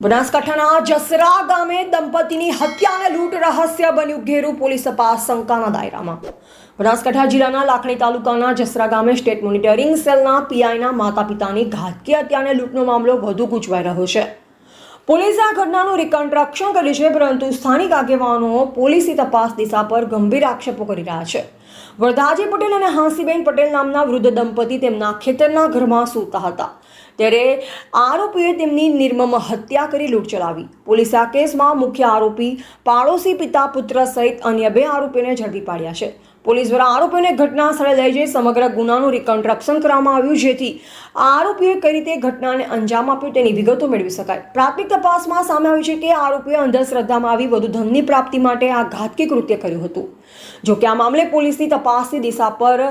બનાસકાંઠાના જસરા ગામે દંપતીની હત્યા અને લૂંટ રહસ્ય બન્યું ઘેરું પોલીસ તપાસ શંકાના દાયરામાં. બનાસકાંઠા જિલ્લાના લાખણી તાલુકાના જસરા ગામે સ્ટેટ મોનિટરિંગ સેલના પીઆઈના માતા પિતાની ઘાતકી હત્યા અને લૂંટનો મામલો વધુ ગૂંચવાઈ રહ્યો છે. પોલીસે આ ઘટનાનું રિકન્સ્ટ્રક્શન કર્યું છે, પરંતુ સ્થાનિક આગેવાનો પોલીસની તપાસ દિશા પર ગંભીર આક્ષેપો કરી રહ્યા છે. વરદાજી પટેલ અને હાંસીબેન પટેલ નામના વૃદ્ધ દંપતી તેમના ખેતરના ઘરમાં સૂતા હતા. ત્યારે આરોપીએ તેમની નિર્મમ હત્યા કરી લૂંટ ચલાવી. પોલીસે આ કેસમાં મુખ્ય આરોપી પાડોશી પિતા પુત્ર સહિત અન્ય બે આરોપીઓને ઝડપી પાડ્યા છે. પોલીસ દ્વારા આરોપીઓને ઘટના સ્થળે લઈ જઈ સમગ્ર ગુનાનું રિકન્સ્ટ્રક્શન કરવામાં આવ્યું જેથી આરોપીઓએ કઈ રીતે ઘટનાને અંજામ આપ્યો તેની વિગતો મેળવી શકાય. પ્રાથમિક તપાસમાં સામે આવ્યું છે કે આરોપીએ અંધશ્રદ્ધામાં આવી વધુ ધનની પ્રાપ્તિ માટે આ ઘાતકી કૃત્ય કર્યું હતું. જો કે આ મામલે પોલીસની તપાસની દિશા પર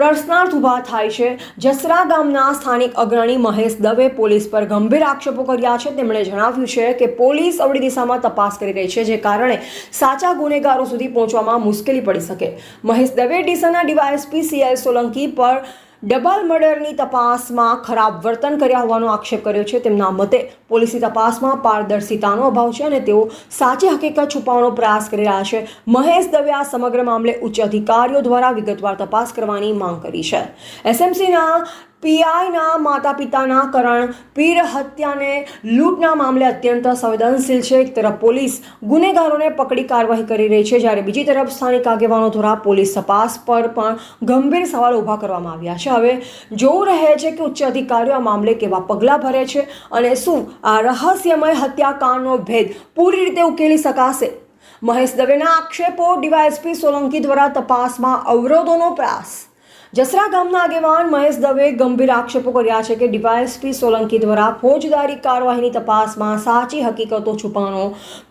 પ્રશ્નાર્થ ઊભા થાય છે. જસરા ગામના સ્થાનિક અગ્રણી મહેશ દવે પોલીસ પર ગંભીર આક્ષેપો કર્યા છે. તેમણે જણાવ્યું છે કે પોલીસ અવળી દિશામાં તપાસ કરી રહી છે, જે કારણે સાચા ગુનેગારો સુધી પહોંચવામાં મુશ્કેલી પડી શકે. મહેશ દવે ડીસાના ડીવાયએસપી સીઆઈ સોલંકી પર ડબલ મર્ડરની તપાસમાં ખરાબ વર્તન કર્યા હોવાનો આક્ષેપ કર્યો છે. તેમના મતે પોલીસની તપાસમાં પારદર્શિતાનો અભાવ છે અને તેઓ સાચી હકીકત છુપાવવાનો પ્રયાસ કરી રહ્યા છે. મહેશ દવે આ સમગ્ર મામલે ઉચ્ચ અધિકારીઓ દ્વારા વિગતવાર તપાસ કરવાની માંગ કરી છે. એસએમસીના પીઆઈના માતા પિતાના કરણ પીર હત્યાને લૂંટના મામલે અત્યંત સંવેદનશીલ છે. એક તરફ પોલીસ ગુનેગારોને પકડી કાર્યવાહી કરી રહી છે જ્યારે બીજી તરફ સ્થાનિક આગેવાનો દ્વારા પોલીસ તપાસ પર પણ ગંભીર સવાલ ઊભા કરવામાં આવ્યા છે. હવે જોવું રહે છે કે ઉચ્ચ અધિકારીઓ આ મામલે કેવા પગલાં ભરે છે અને શું આ રહસ્યમય હત્યાકાંડનો ભેદ પૂરી રીતે ઉકેલી શકાશે? મહેશ દવેના આક્ષેપો ડીવાયએસપી સોલંકી દ્વારા તપાસમાં અવરોધોનો પ્રયાસ જસરા ગામના આગેવાન મહેશ દવે ગંભીર આક્ષેપો કર્યા છે કે ડીવાયએસપી સોલંકી દ્વારા ફોજદારી કાર્યવાહીની તપાસમાં સાચી હકીકતો છુપાવવાનો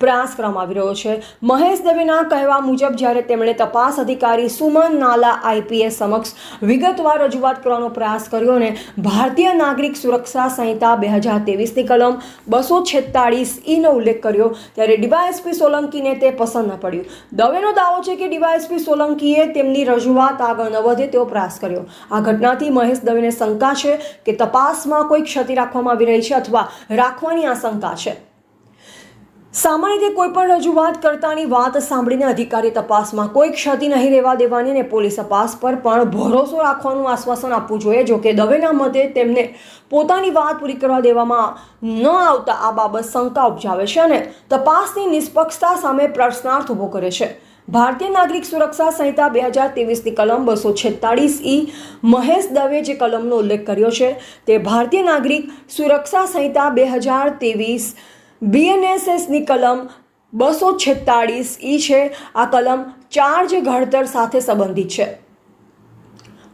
પ્રયાસ કરવામાં આવી રહ્યો છે. મહેશ દવેના કહેવા મુજબ જ્યારે તેમણે તપાસ અધિકારી સુમન નાલા આઈપીએસ સમક્ષ વિગતવાર રજૂઆત કરવાનો પ્રયાસ કર્યો અને ભારતીય નાગરિક સુરક્ષા સંહિતા બે હજાર તેવીસની કલમ બસો છેતાળીસ ઈનો ઉલ્લેખ કર્યો ત્યારે ડીવાયએસપી સોલંકીને તે પસંદ ન પડ્યું. દવેનો દાવો છે કે ડીવાયએસપી સોલંકીએ તેમની રજૂઆત આગળ ન વધે તેવો પ્રયાસ કર્યો. આ ઘટનાથી મહેશ દવેને શંકા છે કે તપાસમાં કોઈ ક્ષતિ રાખવામાં આવી રહી છે અથવા રાખવાની આશંકા છે. સામાન્ય રીતે કોઈ પણ રજૂઆત કરતાની વાત સાંભળીને અધિકારી તપાસમાં કોઈ ક્ષતિ નહીં રહેવા દેવાની અને પોલીસ તપાસ પર પણ ભરોસો રાખવાનું આશ્વાસન આપવું જોઈએ. જો કે દવેના મતે તેમને પોતાની વાત પૂરી કરવા દેવામાં ન આવતા આ બાબત શંકા ઉપજાવે છે અને તપાસની નિષ્પક્ષતા સામે પ્રશ્નાર્થ ઊભો કરે છે. ભારતીય નાગરિક સુરક્ષા સંહિતા બે હજાર ત્રેવીસની કલમ બસો છેતાળીસ ઈ મહેશ દવે જે કલમનો ઉલ્લેખ કર્યો છે, તે ભારતીય નાગરિક સુરક્ષા સંહિતા બે હજાર ત્રેવીસ બીએનએસએસની કલમ બસો છેતાળીસ ઈ છે. આ કલમ ચાર્જ ઘડતર સાથે સંબંધિત છે.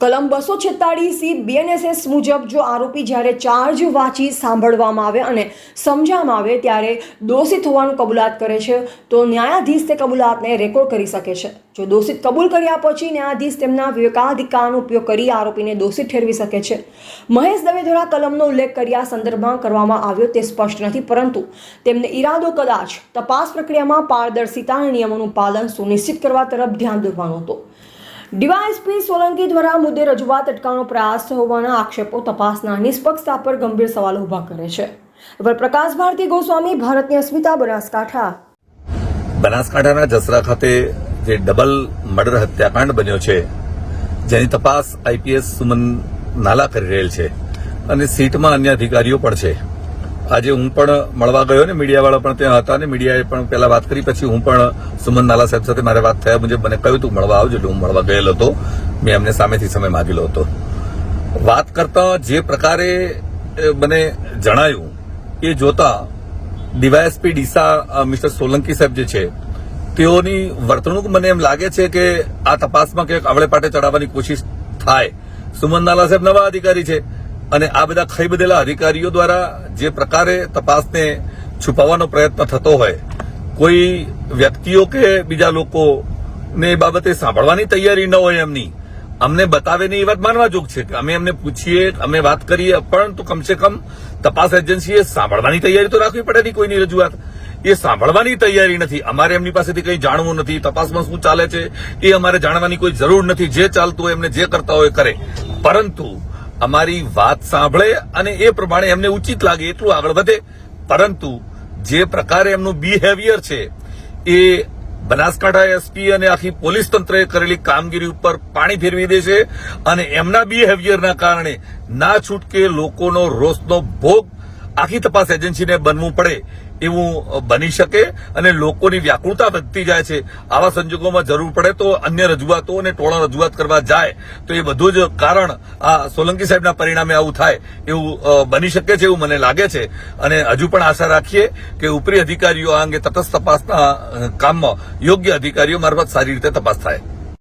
કલમ બસો છેતાળીસી બીએનએસએસ મુજબ જો આરોપી જ્યારે ચાર્જ વાંચી સાંભળવામાં આવે અને સમજવામાં આવે ત્યારે દોષિત હોવાનું કબૂલાત કરે છે, તો ન્યાયાધીશ તે કબૂલાતને રેકોર્ડ કરી શકે છે. જો દોષિત કબૂલ કર્યા પછી ન્યાયાધીશ તેમના વિવેકાધિકારનો ઉપયોગ કરી આરોપીને દોષિત ઠેરવી શકે છે. મહેશ દવે દ્વારા કલમનો ઉલ્લેખ કર્યા સંદર્ભમાં કરવામાં આવ્યો તે સ્પષ્ટ નથી, પરંતુ તેમને ઈરાદો કદાચ તપાસ પ્રક્રિયામાં પારદર્શિતા અને નિયમોનું પાલન સુનિશ્ચિત કરવા તરફ ધ્યાન દોરવાનો હતો. ડીવાયએસપી સોલંકી દ્વારા મુદ્દે રજૂઆત અટકાવવાનો પ્રયાસ હોવાના આક્ષેપો તપાસના નિષ્પક્ષતા પર ગંભીર સવાલો ઊભા કરે છે. પર પ્રકાશ ભારતી ગોસ્વામી, ભારતની અસ્મિતા બનાસકાંઠા. બનાસકાંઠાના જસરા ખાતે જે ડબલ મર્ડર હત્યાકાંડ બન્યો છે, જેની તપાસ આઈપીએસ સુમન નાલા કરી રહેલ છે અને સીટમાં અન્ય અધિકારીઓ પણ છે. આજે હું પણ મળવા ગયો ને, મીડિયાવાળા પણ ત્યાં હતા ને, મીડિયાએ પણ પહેલા વાત કરી, પછી હું પણ સુમન નાલા સાહેબ સાથે મારે વાત થયા મુજબ મને કહ્યું, તું મળવા આવજો. એટલે હું મળવા ગયેલો હતો. મેં એમને સામેથી સમય માગેલો હતો. વાત કરતા જે પ્રકારે મને જણાયું, એ જોતા ડીવાયએસપી ડીસા મિસ્ટર સોલંકી સાહેબ જે છે, તેઓની વર્તણૂક મને એમ લાગે છે કે આ તપાસમાં કંઈક આવળે પાટે ચડાવવાની કોશિશ થાય. સુમન નાલા સાહેબ નવા અધિકારી છે. અને આ બધા ખાઈ બધેલા અધિકારીઓ દ્વારા જે પ્રકારે તપાસને છુપાવવાનો પ્રયત્ન થતો હોય, કોઈ વ્યક્તિઓ કે બીજા લોકો ને એ બાબતે સાંભળવાની તૈયારી ન હોય એમની, અમને બતાવે નહીં એ વાત માનવા જોગ છે કે અમે એમને પૂછીએ, અમે વાત કરીએ પરંતુ કમસે કમ તપાસ એજન્સીએ સાંભળવાની તૈયારી તો રાખવી પડે નહીં કોઈની રજૂઆત. એ સાંભળવાની તૈયારી નથી. અમારે એમની પાસેથી કંઈ જાણવું નથી. તપાસમાં શું ચાલે છે એ અમારે જાણવાની કોઈ જરૂર નથી. જે ચાલતું હોય એમને જે કરતા હોય કરે. પરંતુ અમારી વાત સાંભળે અને એ પ્રમાણે એમને ઉચિત લાગે એટલું આગળ વધે. પરંતુ જે પ્રકારે એમનું બિહેવિયર છે, એ બનાસકાંઠા એસપી અને આખી પોલીસ તંત્રએ કરેલી કામગીરી ઉપર પાણી ફેરવી દે છે અને એમના બિહેવિયરના કારણે ના છૂટકે લોકોનો રોષનો ભોગ આખી તપાસ એજન્સીને બનવું પડે એવું બની શકે અને લોકોની વ્યાકુળતા વધતી જાય છે. આવા સંજોગોમાં જરૂર પડે તો અન્ય રજૂઆતો અને ટોળા રજૂઆત કરવા જાય. તો એ બધું જ કારણ આ સોલંકી સાહેબના પરિણામે આવું થાય એવું બની શકે છે એવું મને લાગે છે. અને હજુ પણ આશા રાખીએ કે ઉપરી અધિકારીઓ આ અંગે તટસ્થ તપાસના કામમાં યોગ્ય અધિકારીઓ મારફત સારી રીતે તપાસ થાય.